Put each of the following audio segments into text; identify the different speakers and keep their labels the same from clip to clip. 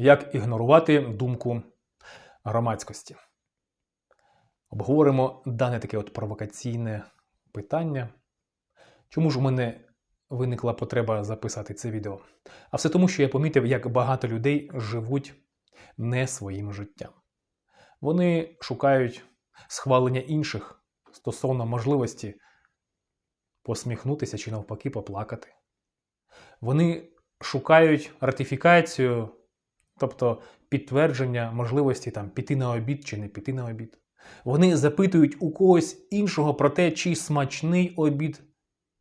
Speaker 1: Як ігнорувати думку громадськості? Обговоримо дане таке от провокаційне питання. Чому ж у мене виникла потреба записати це відео? А все тому, що я помітив, як багато людей живуть не своїм життям. Вони шукають схвалення інших стосовно можливості посміхнутися чи навпаки поплакати. Вони шукають ратифікацію, тобто підтвердження можливості там, піти на обід чи не піти на обід. Вони запитують у когось іншого про те, чи смачний обід,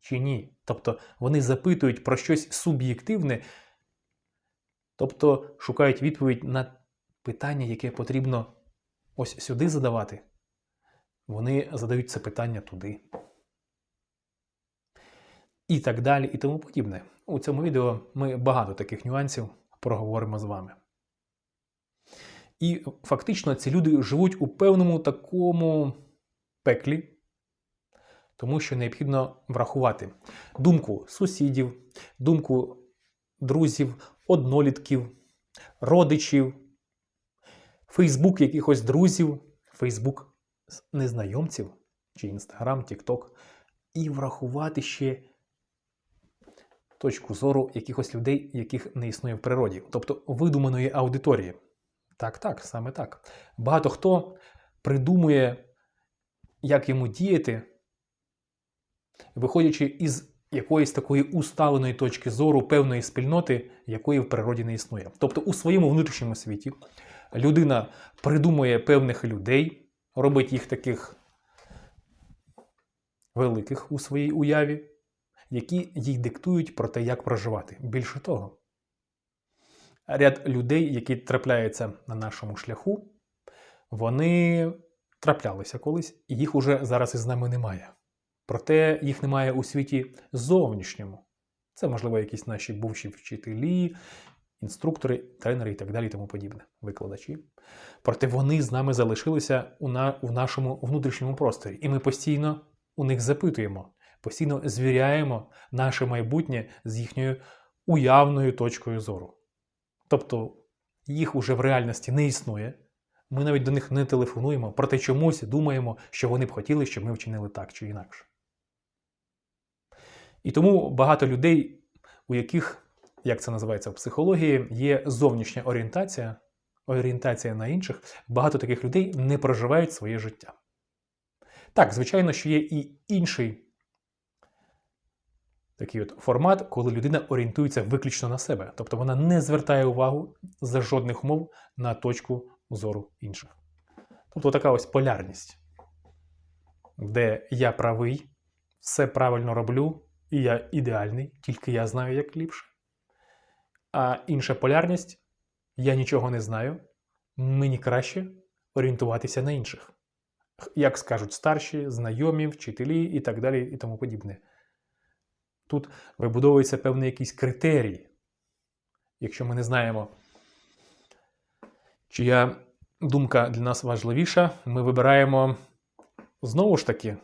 Speaker 1: чи ні. Тобто вони запитують про щось суб'єктивне, тобто шукають відповідь на питання, яке потрібно ось сюди задавати. Вони задають це питання туди. І так далі, і тому подібне. У цьому відео ми багато таких нюансів проговоримо з вами. І фактично ці люди живуть у певному такому пеклі, тому що необхідно врахувати думку сусідів, думку друзів, однолітків, родичів, Фейсбук якихось друзів, Фейсбук незнайомців чи Інстаграм, Тікток, і врахувати ще точку зору якихось людей, яких не існує в природі, тобто видуманої аудиторії. Так, так, саме так. Багато хто придумує, як йому діяти, виходячи із якоїсь такої усталеної точки зору певної спільноти, якої в природі не існує. Тобто у своєму внутрішньому світі людина придумує певних людей, робить їх таких великих у своїй уяві, які їй диктують про те, як проживати. Більше того, ряд людей, які трапляються на нашому шляху, вони траплялися колись, і їх уже зараз із нами немає. Проте їх немає у світі зовнішньому. Це, можливо, якісь наші бувші вчителі, інструктори, тренери і так далі, тому подібне, викладачі. Проте вони з нами залишилися у, на, у нашому внутрішньому просторі, і ми постійно у них запитуємо, постійно звіряємо наше майбутнє з їхньою уявною точкою зору. Тобто їх уже в реальності не існує. Ми навіть до них не телефонуємо, проте чомусь думаємо, що вони б хотіли, щоб ми вчинили так чи інакше. І тому багато людей, у яких, як це називається в психології, є зовнішня орієнтація, орієнтація на інших, багато таких людей не проживають своє життя. Так, звичайно, що є і інший такий от формат, коли людина орієнтується виключно на себе. Тобто вона не звертає увагу за жодних умов на точку зору інших. Тобто така ось полярність, де я правий, все правильно роблю, і я ідеальний, тільки я знаю, як ліпше. А інша полярність я нічого не знаю, мені краще орієнтуватися на інших. Як скажуть старші, знайомі, вчителі і так далі, і тому подібне. Тут вибудовується певний якийсь критерій. Якщо ми не знаємо, чия думка для нас важливіша, ми вибираємо знову ж таки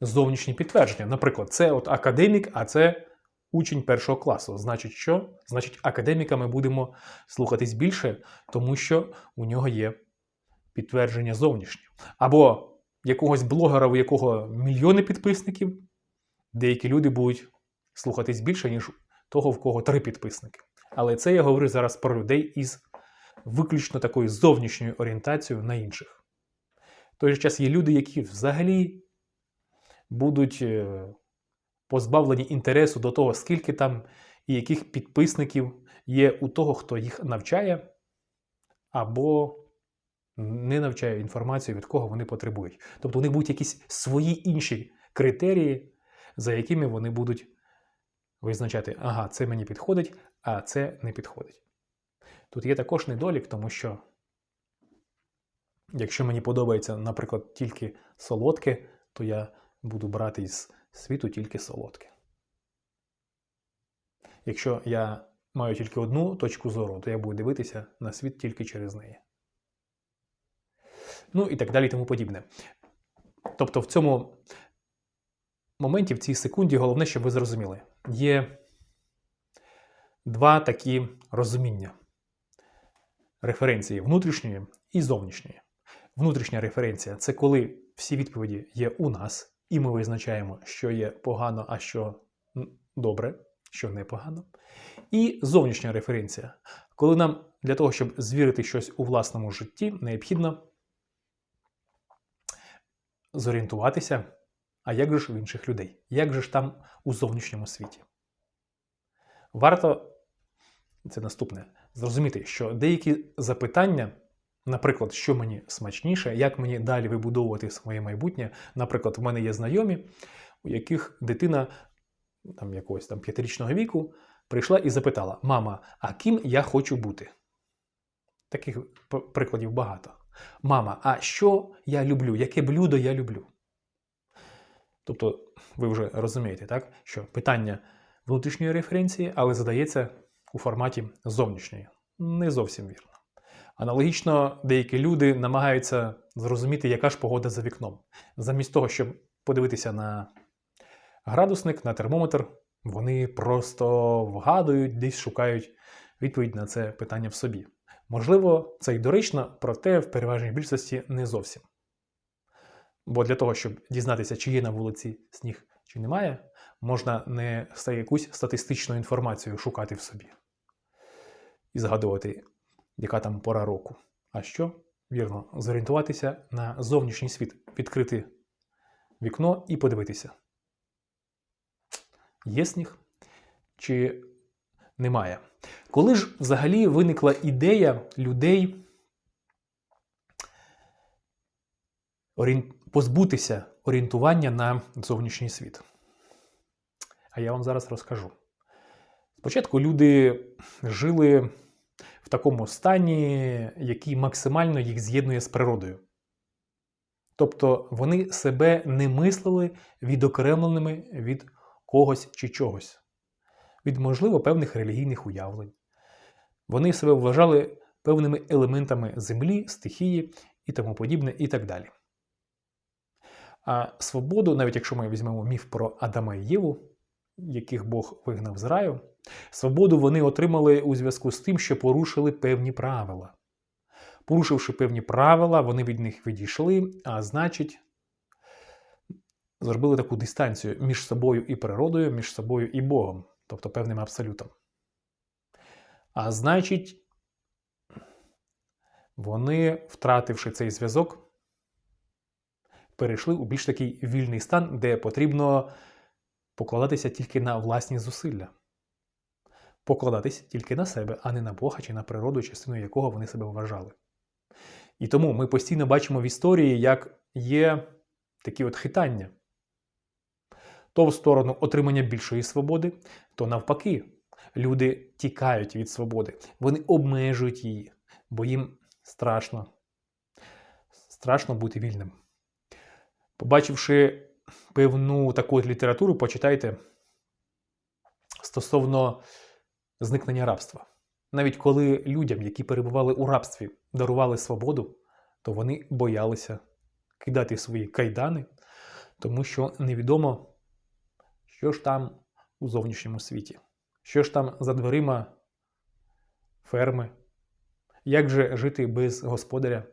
Speaker 1: зовнішні підтвердження. Наприклад, це от академік, а це учень першого класу. Значить, що? Значить, академіка ми будемо слухатись більше, тому що у нього є підтвердження зовнішнє. Або якогось блогера, у якого мільйони підписників, деякі люди будуть слухатись більше, ніж того, в кого три підписники. Але це я говорю зараз про людей із виключно такою зовнішньою орієнтацією на інших. В той же час є люди, які взагалі будуть е, позбавлені інтересу до того, скільки там і яких підписників є у того, хто їх навчає, або не навчає інформацію, від кого вони потребують. Тобто у них будуть якісь свої інші критерії, за якими вони будуть визначати, ага, це мені підходить, а це не підходить. Тут є також недолік, тому що, якщо мені подобається, наприклад, тільки солодке, то я буду брати із світу тільки солодке. Якщо я маю тільки одну точку зору, то я буду дивитися на світ тільки через неї. Ну і так далі, і тому подібне. Тобто, в цьому моменті, в цій секунді, головне, щоб ви зрозуміли, є два такі розуміння. референції внутрішньої і зовнішньої. Внутрішня референція це коли всі відповіді є у нас, і ми визначаємо, що є погано, а що добре, що непогано. І зовнішня референція, коли нам для того, щоб звірити щось у власному житті, необхідно зорієнтуватися, а як же ж в інших людей, як же ж там у зовнішньому світі. Варто це наступне зрозуміти, що деякі запитання, наприклад, що мені смачніше, як мені далі вибудовувати своє майбутнє. Наприклад, в мене є знайомі, у яких дитина там якогось там п'ятирічного віку прийшла і запитала: Мама, а ким я хочу бути? Таких прикладів багато. Мама, а що я люблю? Яке блюдо я люблю? Тобто, ви вже розумієте, так, що питання внутрішньої референції, але задається у форматі зовнішньої. Не зовсім вірно. Аналогічно, деякі люди намагаються зрозуміти, яка ж погода за вікном. Замість того, щоб подивитися на градусник, на термометр, вони просто вгадують, десь шукають відповідь на це питання в собі. Можливо, це й доречно, проте в переважній більшості не зовсім. Бо для того, щоб дізнатися, чи є на вулиці сніг, чи немає, можна не якусь статистичну інформацію шукати в собі і згадувати, яка там пора року. А що? Вірно, зорієнтуватися на зовнішній світ, відкрити вікно і подивитися. Є сніг чи немає. Коли ж взагалі виникла ідея людей орієн- позбутися орієнтування на зовнішній світ? А я вам зараз розкажу. Спочатку люди жили в такому стані, який максимально їх з'єднує з природою. Тобто вони себе не мислили відокремленими від когось чи чогось, від, можливо, певних релігійних уявлень. Вони себе вважали певними елементами землі, стихії і тому подібне, і так далі. А свободу, навіть якщо ми візьмемо міф про Адама і Єву, яких Бог вигнав з раю, свободу вони отримали у зв'язку з тим, що порушили певні правила. Порушивши певні правила, вони від них відійшли, а значить, зробили таку дистанцію між собою і природою, між собою і Богом, тобто певним абсолютом. А значить, вони, втративши цей зв'язок, перейшли у більш такий вільний стан, де потрібно покладатися тільки на власні зусилля. Покладатись тільки на себе, а не на Бога чи на природу, частиною якого вони себе вважали. І тому ми постійно бачимо в історії, як є такі от хитання. То в сторону отримання більшої свободи, то навпаки, люди тікають від свободи, вони обмежують її, бо їм страшно. Страшно бути вільним. Побачивши певну таку літературу, почитайте стосовно зникнення рабства. Навіть коли людям, які перебували у рабстві, дарували свободу, то вони боялися кидати свої кайдани, тому що невідомо, що ж там у зовнішньому світі, що ж там за дверима ферми, як же жити без господаря,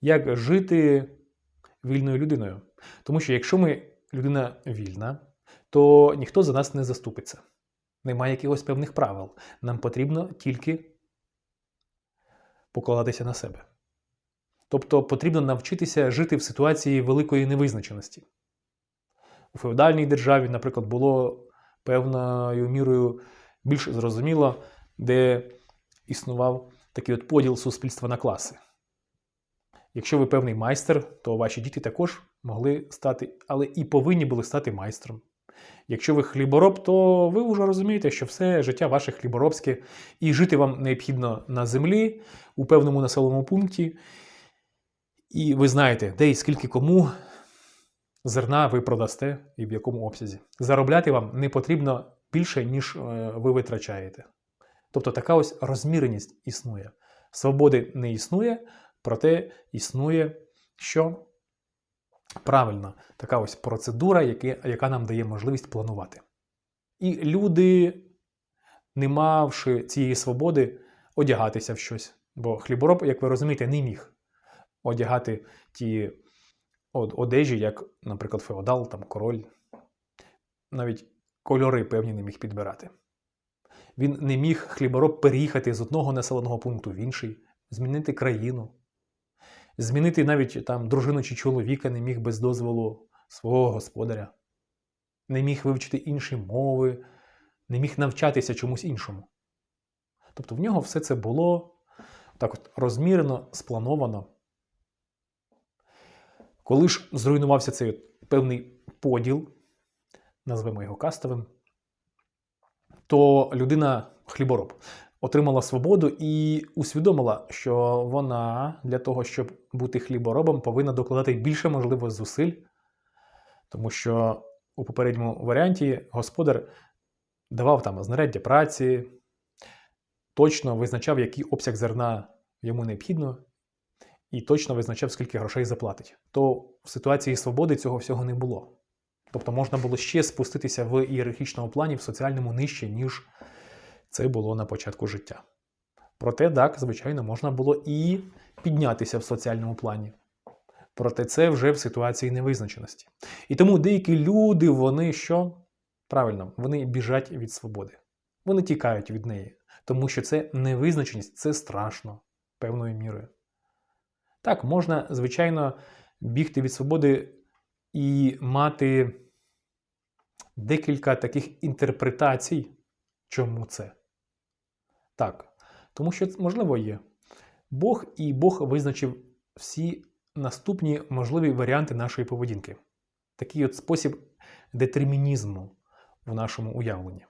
Speaker 1: як жити вільною людиною. Тому що якщо ми людина вільна, то ніхто за нас не заступиться. Немає якихось певних правил. Нам потрібно тільки покладатися на себе. Тобто потрібно навчитися жити в ситуації великої невизначеності. У феодальній державі, наприклад, було певною мірою більш зрозуміло, де існував такий от поділ суспільства на класи. Якщо ви певний майстер, то ваші діти також могли стати, але і повинні були стати майстром. Якщо ви хлібороб, то ви вже розумієте, що все життя ваше хліборобське, і жити вам необхідно на землі у певному населеному пункті. І ви знаєте, де і скільки кому зерна ви продасте і в якому обсязі. Заробляти вам не потрібно більше, ніж е, ви витрачаєте. Тобто така ось розміреність існує. Свободи не існує, проте існує що? Правильно, така ось процедура, яка нам дає можливість планувати. І люди, не мавши цієї свободи, одягатися в щось, Бо хлібороб, як ви розумієте, не міг одягати ті одежі, як, наприклад, феодал, там, король. Навіть кольори певні не міг підбирати. Він не міг хлібороб переїхати з одного населеного пункту в інший, змінити країну, змінити навіть там дружину чи чоловіка не міг без дозволу свого господаря, не міг вивчити інші мови, не міг навчатися чомусь іншому. Тобто в нього все це було так от розмірено, сплановано. Коли ж зруйнувався цей певний поділ, назвемо його кастовим, то людина хлібороб отримала свободу і усвідомила, що вона для того, щоб бути хліборобом, повинна докладати більше можливо зусиль, тому що у попередньому варіанті господар давав там знаряддя праці, точно визначав, який обсяг зерна йому необхідно, і точно визначав, скільки грошей заплатить. То в ситуації свободи цього всього не було. Тобто можна було ще спуститися в ієрархічному плані в соціальному нижче, ніж це було на початку життя. Проте, так, звичайно, можна було і піднятися в соціальному плані. Проте це вже в ситуації невизначеності. І тому деякі люди, вони що? Правильно, вони біжать від свободи. Вони тікають від неї, тому що це невизначеність, це страшно певною мірою. Так, можна, звичайно, бігти від свободи і мати декілька таких інтерпретацій, чому це. Так, тому що, можливо, є Бог, і Бог визначив всі наступні можливі варіанти нашої поведінки. Такий от спосіб детермінізму в нашому уявленні.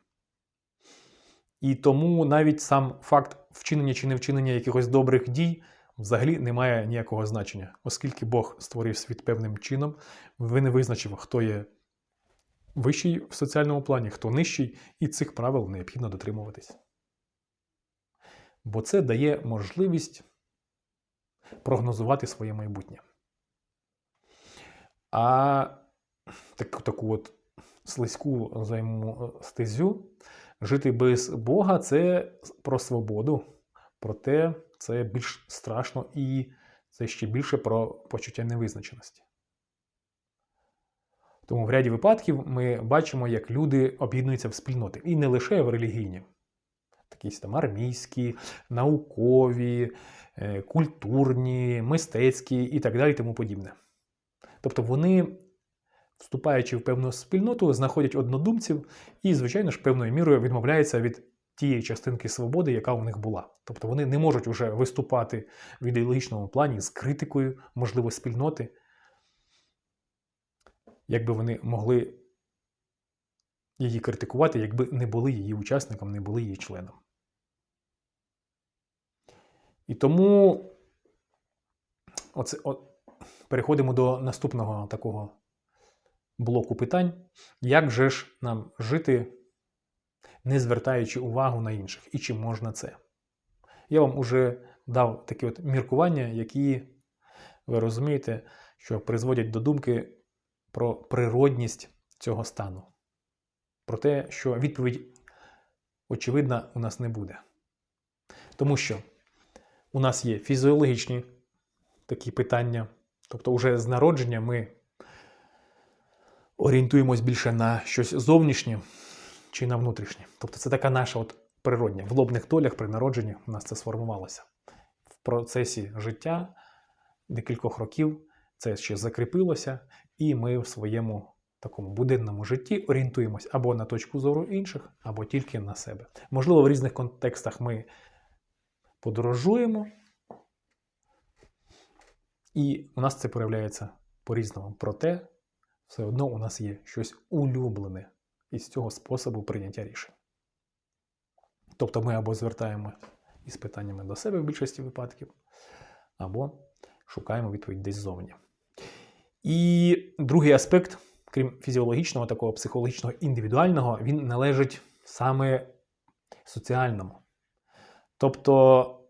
Speaker 1: І тому навіть сам факт вчинення чи невчинення якихось добрих дій взагалі не має ніякого значення, оскільки Бог створив світ певним чином, він не визначив, хто є вищий в соціальному плані, хто нижчий, і цих правил необхідно дотримуватись. Бо це дає можливість прогнозувати своє майбутнє. А таку, таку от слизьку займу стезю, жити без Бога це про свободу, проте це більш страшно і це ще більше про почуття невизначеності. Тому в ряді випадків ми бачимо, як люди об'єднуються в спільноти, і не лише в релігійні, якісь там армійські, наукові, е, культурні, мистецькі і так далі, тому подібне. Тобто вони, вступаючи в певну спільноту, знаходять однодумців і, звичайно ж, певною мірою відмовляються від тієї частинки свободи, яка у них була. Тобто вони не можуть вже виступати в ідеологічному плані з критикою, можливо, спільноти, якби вони могли її критикувати, якби не були її учасником, не були її членом. І тому оце, от, переходимо до наступного такого блоку питань. Як же ж нам жити, не звертаючи увагу на інших? І чи можна це? Я вам уже дав такі от міркування, які, ви розумієте, що призводять до думки про природність цього стану. Про те, що відповідь, очевидна, у нас не буде. Тому що у нас є фізіологічні такі питання. Тобто, вже з народження ми орієнтуємось більше на щось зовнішнє чи на внутрішнє. Тобто, це така наша от природня. В лобних долях при народженні у нас це сформувалося. В процесі життя декількох років це ще закріпилося, і ми в своєму такому буденному житті орієнтуємось або на точку зору інших, або тільки на себе. Можливо, в різних контекстах ми подорожуємо, і у нас це проявляється по-різному. Проте, все одно у нас є щось улюблене із цього способу прийняття рішень. Тобто ми або звертаємо із питаннями до себе в більшості випадків, або шукаємо відповідь десь ззовні. І другий аспект, крім фізіологічного, такого психологічного, індивідуального, він належить саме соціальному. Тобто,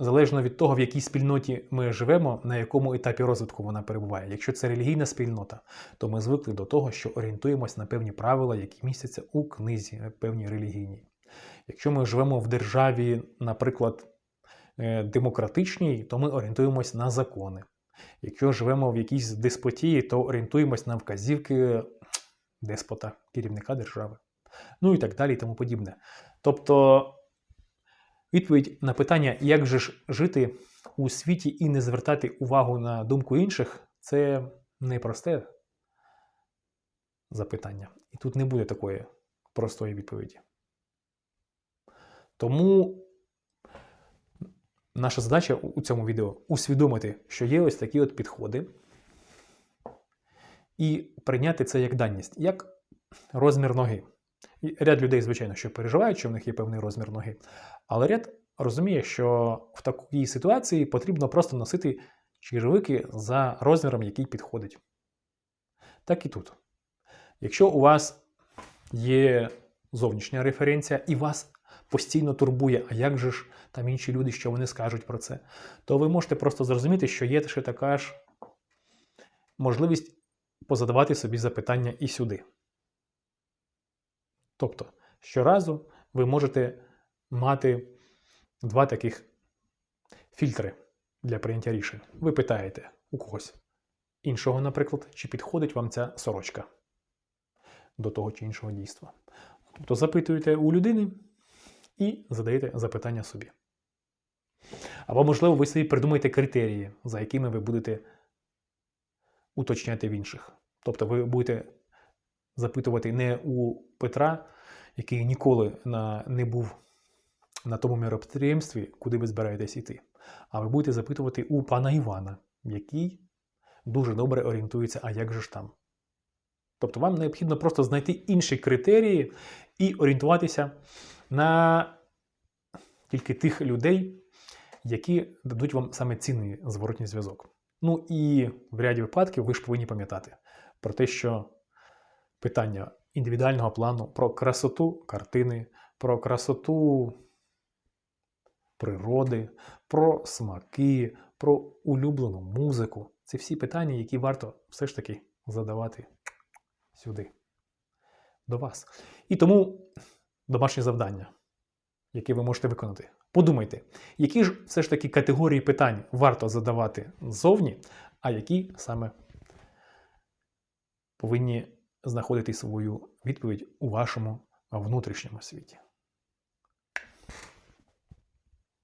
Speaker 1: залежно від того, в якій спільноті ми живемо, на якому етапі розвитку вона перебуває. Якщо це релігійна спільнота, то ми звикли до того, що орієнтуємось на певні правила, які містяться у книзі, певній релігійній. Якщо ми живемо в державі, наприклад, е, демократичній, то ми орієнтуємось на закони. Якщо живемо в якійсь деспотії, то орієнтуємось на вказівки деспота, керівника держави. Ну і так далі, і тому подібне. Тобто, відповідь на питання, як же ж жити у світі і не звертати увагу на думку інших, це непросте запитання. І тут не буде такої простої відповіді. Тому наша задача у цьому відео усвідомити, що є ось такі от підходи, і прийняти це як даність, як розмір ноги. Ряд людей, звичайно, що переживають, що в них є певний розмір ноги, але ряд розуміє, що в такій ситуації потрібно просто носити черевики за розміром, який підходить. Так і тут. Якщо у вас є зовнішня референція і вас постійно турбує, а як же ж там інші люди, що вони скажуть про це, то ви можете просто зрозуміти, що є ще така ж можливість позадавати собі запитання і сюди. Тобто, щоразу ви можете мати два таких фільтри для прийняття рішень. Ви питаєте у когось іншого, наприклад, чи підходить вам ця сорочка до того чи іншого дійства. Тобто запитуєте у людини і задаєте запитання собі. Або, можливо, ви собі придумаєте критерії, за якими ви будете уточняти в інших. Тобто ви будете запитувати не у Петра, який ніколи на, не був на тому міроприємстві, куди ви збираєтесь іти, а ви будете запитувати у пана Івана, який дуже добре орієнтується, а як же ж там. Тобто вам необхідно просто знайти інші критерії і орієнтуватися на тільки тих людей, які дадуть вам саме цінний зворотній зв'язок. Ну і в ряді випадків ви ж повинні пам'ятати про те, що питання індивідуального плану, про красоту картини, про красоту природи, про смаки, про улюблену музику це всі питання, які варто все ж таки задавати сюди, до вас. І тому домашнє завдання, яке ви можете виконати. Подумайте, які ж все ж таки категорії питань варто задавати ззовні, а які саме повинні знаходити свою відповідь у вашому внутрішньому світі.